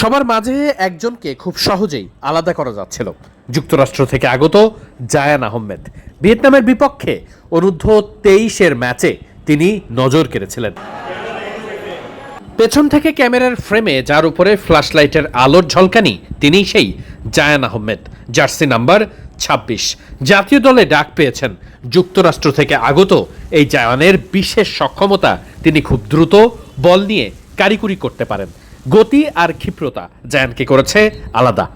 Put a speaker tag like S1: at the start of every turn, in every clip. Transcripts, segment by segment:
S1: সবার মাঝে একজনকে খুব সহজেই আলাদা করা যাচ্ছিল। যুক্তরাষ্ট্র থেকে আগত জায়ান আহমেদ। ভিয়েতনামের বিপক্ষে অনূর্ধ্ব তেইশের ম্যাচে তিনি নজর কেড়েছিলেন। পেছন থেকে ক্যামেরার ফ্রেমে, যার উপরে ফ্ল্যাশলাইটের আলোর ঝলকানি, তিনি সেই জায়ান আহমেদ। জার্সি নাম্বার ২৬ জাতীয় দলে ডাক পেয়েছেন। যুক্তরাষ্ট্র থেকে আগত এই জায়ানের বিশেষ সক্ষমতা তিনি খুব দ্রুত বল নিয়ে কারিকুরি করতে পারেন। গতি আর ক্ষিপ্রতা জায়ানকে করেছে আলাদা।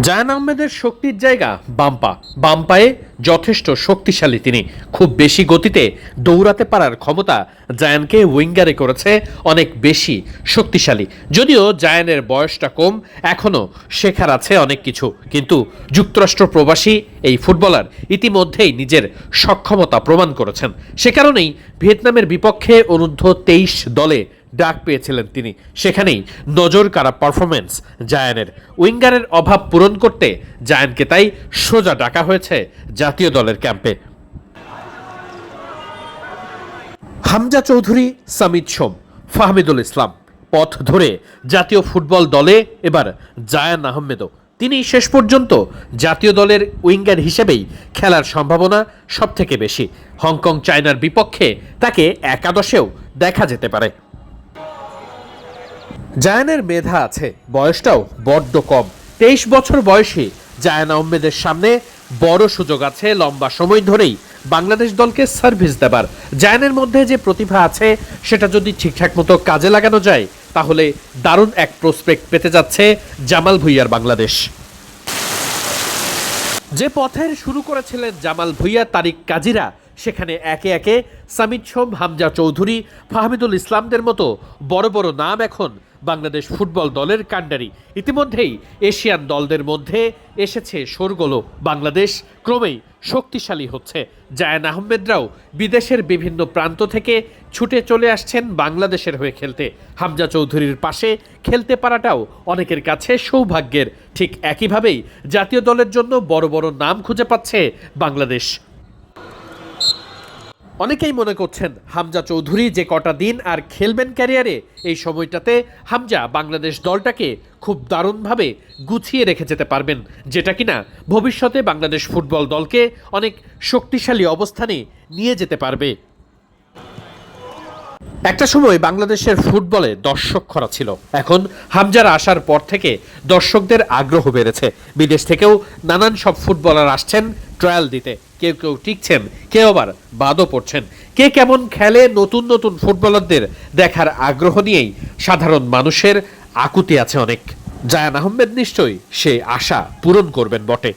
S1: জায়ান আহমেদের শক্তির জায়গা বাম্পা। বাম্পায়ে যথেষ্ট শক্তিশালী তিনি। খুব বেশি গতিতে দৌড়াতে পারার ক্ষমতা জায়ানকে উইঙ্গারে করেছে অনেক বেশি শক্তিশালী। যদিও জায়ানের বয়সটা কম এখনও শেখার আছে অনেক কিছু। কিন্তু যুক্তরাষ্ট্র প্রবাসী এই ফুটবলার ইতিমধ্যেই নিজের সক্ষমতা প্রমাণ করেছেন। সে কারণেই ভিয়েতনামের বিপক্ষে অনূর্ধ্ব তেইশ দলে ডাক পেয়েছিলেন তিনি। সেখানেই নজর কাড়া পারফরমেন্স জায়ানের। উইঙ্গারের অভাব পূরণ করতে জায়ানকে তাই সোজা ডাকা হয়েছে জাতীয় দলের ক্যাম্পে। হামজা চৌধুরী, সামিদ সোম, ফাহমিদুল ইসলাম। পথ ধরে জাতীয় ফুটবল দলে এবার জায়ান আহমেদও। তিনি শেষ পর্যন্ত জাতীয় দলের উইঙ্গার হিসেবেই খেলার সম্ভাবনা সবথেকে বেশি। হংকং, চায়নার বিপক্ষে তাকে একাদশেও দেখা যেতে পারে। জায়ানের মেধা আছে, বয়সটাও বড্ড কম। তেইশ বছর বয়সী জায়ান আহমেদের সামনে বড় সুযোগ আছে লম্বা সময় ধরেই বাংলাদেশ দলকে সার্ভিস দেবার। জায়ানের মধ্যে যে প্রতিভা আছে, সেটা যদি ঠিকঠাক মতো কাজে লাগানো যায়, তাহলে দারুণ এক প্রসপেক্ট পেতে যাচ্ছে জামাল ভুইয়ার বাংলাদেশ। যে পথের শুরু করেছিলেন জামাল ভুইয়া, তারিক কাজিরা, সেখানে একে একে সামিদ সোম, হামজা চৌধুরী, ফাহমিদুল ইসলামদের মতো বড় বড় নাম এখন বাংলাদেশ ফুটবল দলের কাণ্ডারি। ইতিমধ্যেই এশিয়ান দলদের মধ্যে এসেছে শোরগোলো বাংলাদেশ ক্রমেই শক্তিশালী হচ্ছে। জায়ান আহমেদরাও বিদেশের বিভিন্ন প্রান্ত থেকে ছুটে চলে আসছেন বাংলাদেশের হয়ে খেলতে। হামজা চৌধুরীর পাশে খেলতে পারাটাও অনেকের কাছে সৌভাগ্যের। ঠিক একইভাবেই জাতীয় দলের জন্য বড় বড় নাম খুঁজে পাচ্ছে বাংলাদেশ। অনেকেই মনে করছেন হামজা চৌধুরী যে কটা দিন আর খেলবেন ক্যারিয়ারে, এই সময়টাতে হামজা বাংলাদেশ দলটাকে খুব দারুণভাবে গুছিয়ে রেখে যেতে পারবেন। যেটা কিনা ভবিষ্যতে বাংলাদেশ ফুটবল দলকে অনেক শক্তিশালী অবস্থানে নিয়ে যেতে পারবে। একটা সময় বাংলাদেশের ফুটবলে দর্শক খরা ছিল। এখন হামজার আসার পর থেকে দর্শকদের আগ্রহ বেড়েছে। বিদেশ থেকেও নানান সব ফুটবলার আসছেন ট্রায়াল দিতে। কেউ কেউ টিকছেন, কেউ আবার বাদও পড়ছেন। কে কেমন খেলে নতুন নতুন ফুটবলারদের দেখার আগ্রহ নিয়েই সাধারণ মানুষের আকুতি আছে অনেক। জায়ান আহমেদ নিশ্চয়ই সে আশা পূরণ করবেন বটে।